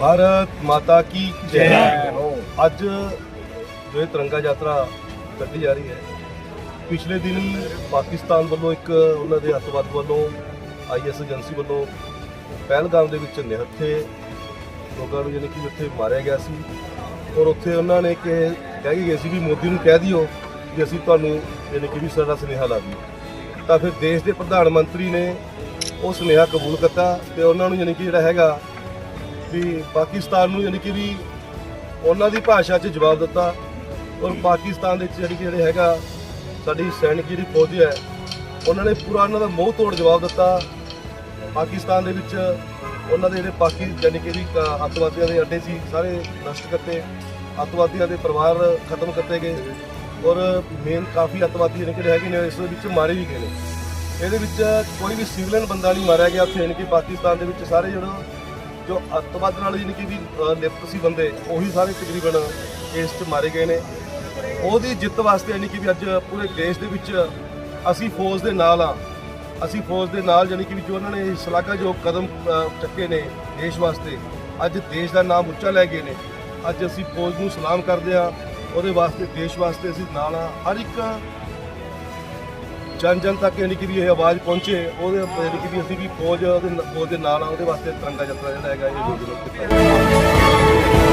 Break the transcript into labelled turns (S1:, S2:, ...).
S1: भारत माता की जय। हो आज जो है तिरंगा यात्रा ਕੱਢੀ ਜਾ ਰਹੀ ਹੈ। ਪਿਛਲੇ ਦਿਨ ਪਾਕਿਸਤਾਨ ਵੱਲੋਂ ਇੱਕ ਉਹਨਾਂ ਦੇ ਅੱਤਵਾਦ ਵੱਲੋਂ ਆਈਐਸ ਏਜੰਸੀ ਵੱਲੋਂ ਪਹਿਲਗਾਮ ਦੇ ਵਿੱਚ ਨਿਹੱਥੇ ਲੋਕਾਂ ਨੂੰ ਯਾਨੀ ਕਿ ਉੱਥੇ ਮਾਰਿਆ ਗਿਆ ਸੀ ਔਰ ਉੱਥੇ ਉਹਨਾਂ ਨੇ ਕਿ ਕਹਿ ਗਏ ਸੀ ਵੀ ਮੋਦੀ ਨੂੰ ਕਹਿ ਦਿਓ ਕਿ ਅਸੀਂ ਤੁਹਾਨੂੰ ਯਾਨੀ ਕਿ ਵੀ ਸਾਡਾ ਸੁਨੇਹਾ ਲਾ ਦਿਓ ਤਾਂ ਫਿਰ ਦੇਸ਼ ਦੇ ਪ੍ਰਧਾਨ ਮੰਤਰੀ ਨੇ ਉਹ ਸੁਨੇਹਾ ਕਬੂਲ ਕੀਤਾ ਤੇ ਉਹਨਾਂ ਨੂੰ ਯਾਨੀ ਕਿ ਜਿਹੜਾ ਹੈਗਾ ਵੀ ਪਾਕਿਸਤਾਨ ਨੂੰ ਯਾਨੀ ਕਿ ਵੀ ਉਹਨਾਂ ਦੀ ਭਾਸ਼ਾ 'ਚ ਜਵਾਬ ਦਿੱਤਾ ਔਰ ਪਾਕਿਸਤਾਨ ਦੇ ਵਿੱਚ ਜਿਹੜੀ ਕਿ ਜਿਹੜੇ ਹੈਗਾ ਸਾਡੀ ਸੈਨਿਕ ਜਿਹੜੀ ਫੌਜ ਹੈ, ਉਹਨਾਂ ਨੇ ਪੂਰਾ ਉਹਨਾਂ ਦਾ ਮੂੰਹ ਤੋੜ ਜਵਾਬ ਦਿੱਤਾ। ਪਾਕਿਸਤਾਨ ਦੇ ਵਿੱਚ ਉਹਨਾਂ ਦੇ ਜਿਹੜੇ ਪਾਕਿ ਯਾਨੀ ਕਿ ਵੀ ਕ- ਅੱਤਵਾਦੀਆਂ ਦੇ ਅੱਡੇ ਸੀ, ਸਾਰੇ ਨਸ਼ਟ ਕਰਤੇ ਅੱਤਵਾਦੀਆਂ ਦੇ ਪਰਿਵਾਰ ਖਤਮ ਕਰਤੇ ਗਏ ਔਰ ਮੇਨ ਕਾਫੀ ਅੱਤਵਾਦੀ ਜਿਹੜੇ ਕਿ ਹੈਗੇ ਨੇ, ਇਸ ਦੇ ਵਿੱਚ ਮਾਰੇ ਵੀ ਗਏ ਨੇ। ਇਹਦੇ ਵਿੱਚ ਕੋਈ ਵੀ ਸਿਵਲਨ ਬੰਦਾ ਨਹੀਂ ਮਾਰਿਆ ਗਿਆ ਉੱਥੇ, ਯਾਨੀ ਕਿ ਪਾਕਿਸਤਾਨ ਦੇ ਵਿੱਚ ਸਾਰੇ ਜਿਹੜੇ ਜੋ ਅੱਤਵਾਦ ਨਾਲ ਯਾਨੀ ਕਿ ਵੀ ਲਿਪਤ ਸੀ ਬੰਦੇ, ਉਹੀ ਸਾਰੇ ਤਕਰੀਬਨ ਇਸ 'ਚ ਮਾਰੇ ਗਏ ਨੇ। ਉਹਦੀ ਜਿੱਤ ਵਾਸਤੇ ਯਾਨੀ ਕਿ ਵੀ ਅੱਜ ਪੂਰੇ ਦੇਸ਼ ਦੇ ਵਿੱਚ ਅਸੀਂ ਫੌਜ ਦੇ ਨਾਲ ਆ ਅਸੀਂ ਫੌਜ ਦੇ ਨਾਲ ਯਾਨੀ ਕਿ ਵੀ ਜੋ ਉਹਨਾਂ ਨੇ ਸ਼ਲਾਘਾਯੋਗ ਕਦਮ ਚੱਕੇ ਨੇ ਦੇਸ਼ ਵਾਸਤੇ, ਅੱਜ ਦੇਸ਼ ਦਾ ਨਾਮ ਉੱਚਾ ਲੈ ਗਏ ਨੇ। ਅੱਜ ਅਸੀਂ ਫੌਜ ਨੂੰ ਸਲਾਮ ਕਰਦੇ ਆ ਉਹਦੇ ਵਾਸਤੇ, ਦੇਸ਼ ਵਾਸਤੇ ਅਸੀਂ ਨਾਲ ਆ ਹਰ ਇੱਕ ਜਨ ਜਨ ਤੱਕ ਯਾਨੀ ਕਿ ਵੀ ਇਹ ਆਵਾਜ਼ ਪਹੁੰਚੇ, ਉਹਦੇ ਯਾਨੀ ਕਿ ਵੀ ਅਸੀਂ ਵੀ ਫੌਜ ਉਹਦੇ ਫੌਜ ਦੇ ਨਾਲ ਆ ਉਹਦੇ ਵਾਸਤੇ ਤਿਰੰਗਾ ਯਾਤਰਾ ਜਿਹੜਾ ਹੈਗਾ ਇਹ ਯੋਜਨਾ ਕੀਤਾ